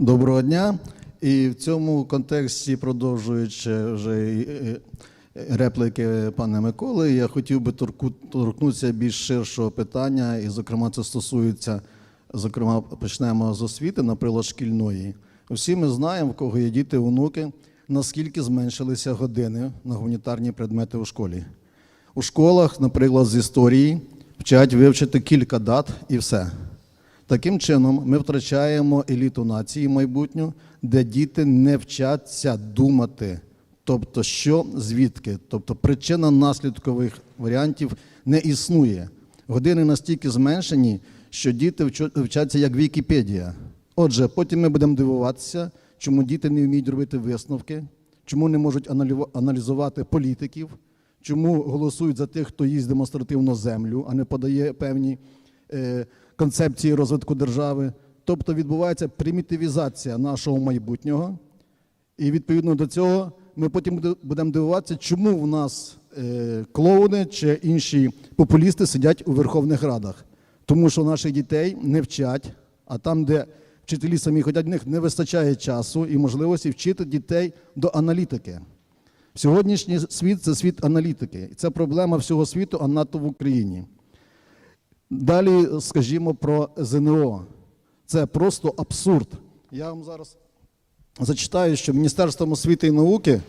Доброго дня. І в цьому контексті, продовжуючи вже репліки пана Миколи, я хотів би торкнутися більш ширшого питання, і, зокрема, це стосується, зокрема, почнемо з освіти, наприклад, шкільної. Всі ми знаємо, в кого є діти, онуки, наскільки зменшилися години на гуманітарні предмети у школі. У школах, наприклад, з історії вчать вивчити кілька дат і все. Таким чином, ми втрачаємо еліту нації майбутню, де діти не вчаться думати. Тобто, що звідки? Тобто причина наслідкових варіантів не існує. Години настільки зменшені, що діти вчаться як Вікіпедія. Отже, потім ми будемо дивуватися, чому діти не вміють робити висновки, чому не можуть аналізувати політиків, чому голосують за тих, хто їсть демонстративно землю, а не подає певні е, концепції розвитку держави. Тобто відбувається примітивізація нашого майбутнього. І відповідно до цього ми потім будемо дивуватися, чому в нас е, клоуни чи інші популісти сидять у Верховних Радах. Тому що наших дітей не вчать, а там, де вчителі самі ходять, в них не вистачає часу і можливості вчити дітей до аналітики. Сьогоднішній світ це світ аналітики. І це проблема всього світу, а надто в Україні. Далі скажімо про ЗНО. Це просто абсурд. Я вам зараз зачитаю, що Міністерством освіти і науки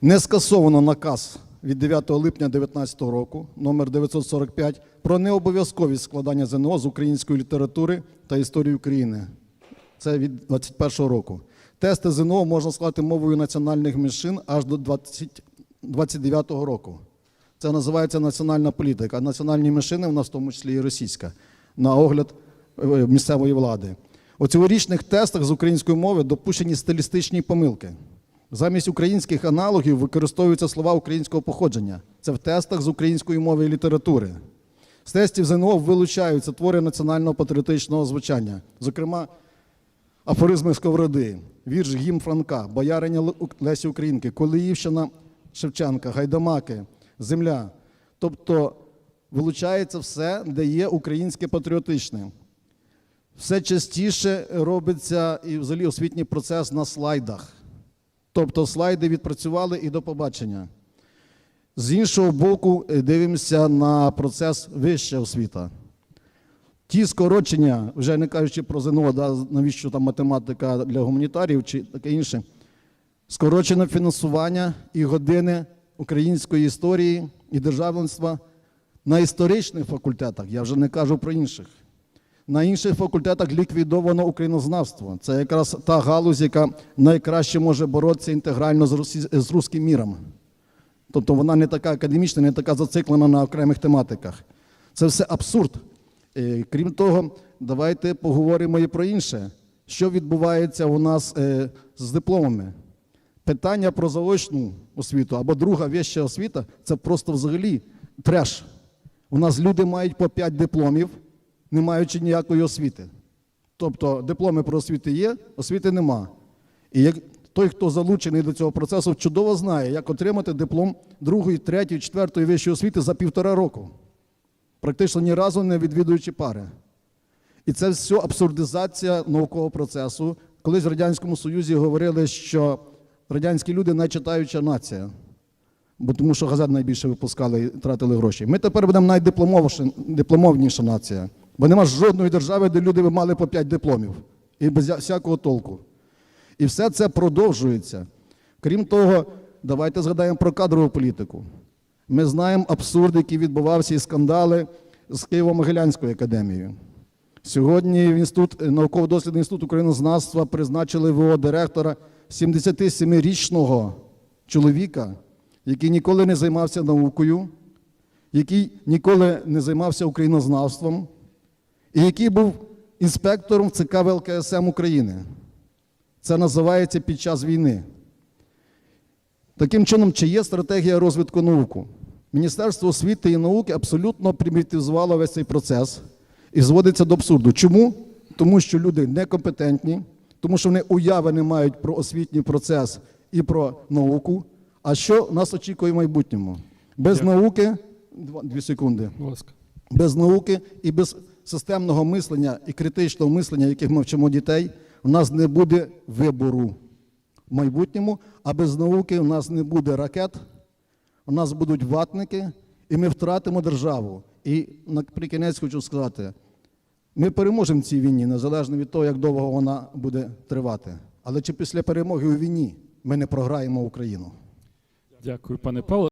не скасовано наказ від 9 липня 2019 року, номер 945, про необов'язковість складання ЗНО з української літератури та історії України. Це від 2021 року. Тести ЗНО можна складати мовою національних меншин аж до 2029 року. Це називається національна політика. Національні меншини в нас в тому числі і російська, на огляд е, місцевої влади. У цьогорічних тестах з української мови допущені стилістичні помилки. Замість українських аналогів використовуються слова українського походження. Це в тестах з української мови і літератури. З тестів ЗНО вилучаються твори національного патріотичного звучання, зокрема, афоризми Сковороди, вірш Гімн Франка, Бояриня Лесі Українки, Колиївщина Шевченка, Гайдамаки, Земля. Тобто вилучається все, де є українське патріотичне. Все частіше робиться і взагалі освітній процес на слайдах. Тобто слайди відпрацювали і до побачення. З іншого боку, дивимося на процес вища освіта. Ті скорочення, вже не кажучи про ЗНО, да, навіщо там математика для гуманітарів чи таке інше, скорочене фінансування і години української історії і державництва на історичних факультетах, я вже не кажу про інших. На інших факультетах ліквідовано українознавство. Це якраз та галузь, яка найкраще може боротися інтегрально з, русі... з руським міром. Тобто вона не така академічна, не така зациклена на окремих тематиках. Це все абсурд. Е, Крім того, давайте поговоримо і про інше. Що відбувається у нас е, з дипломами? Питання про заочну освіту або друга вища освіта це просто взагалі треш. У нас люди мають по 5 дипломів, не маючи ніякої освіти. Тобто дипломи про освіти є, освіти нема. І як той, хто залучений до цього процесу, чудово знає, як отримати диплом другої, третьої, четвертої вищої освіти за півтора року, практично ні разу не відвідуючи пари. І це все абсурдизація наукового процесу. Колись в Радянському Союзі говорили, що радянські люди найчитаюча нація, бо тому що газет найбільше випускали і тратили гроші. Ми тепер будемо найдипломовніша нація, бо нема жодної держави, де люди мали по 5 дипломів і без всякого толку. І все це продовжується. Крім того, давайте згадаємо про кадрову політику. Ми знаємо абсурд, який відбувався і скандали з Києво-Могилянською академією. Сьогодні в інститут науково-дослідний інститут українознавства призначили ВО директора 77-річного чоловіка, який ніколи не займався наукою, який ніколи не займався українознавством, і який був інспектором ЦК ВЛКСМ України. Це називається під час війни. Таким чином, чи є стратегія розвитку науку? Міністерство освіти і науки абсолютно примітивізувало весь цей процес і зводиться до абсурду. Чому? Тому що люди некомпетентні, тому що вони уяви не мають про освітній процес і про науку. А що нас очікує в майбутньому? Без науки, дві секунди, ласка. без науки і без системного мислення і критичного мислення, яких ми вчимо дітей, у нас не буде вибору в майбутньому, а без науки у нас не буде ракет, у нас будуть ватники, і ми втратимо державу. І наприкінець хочу сказати, ми переможемо цій війні, незалежно від того, як довго вона буде тривати. Але чи після перемоги у війні ми не програємо Україну? Дякую, пане Павло.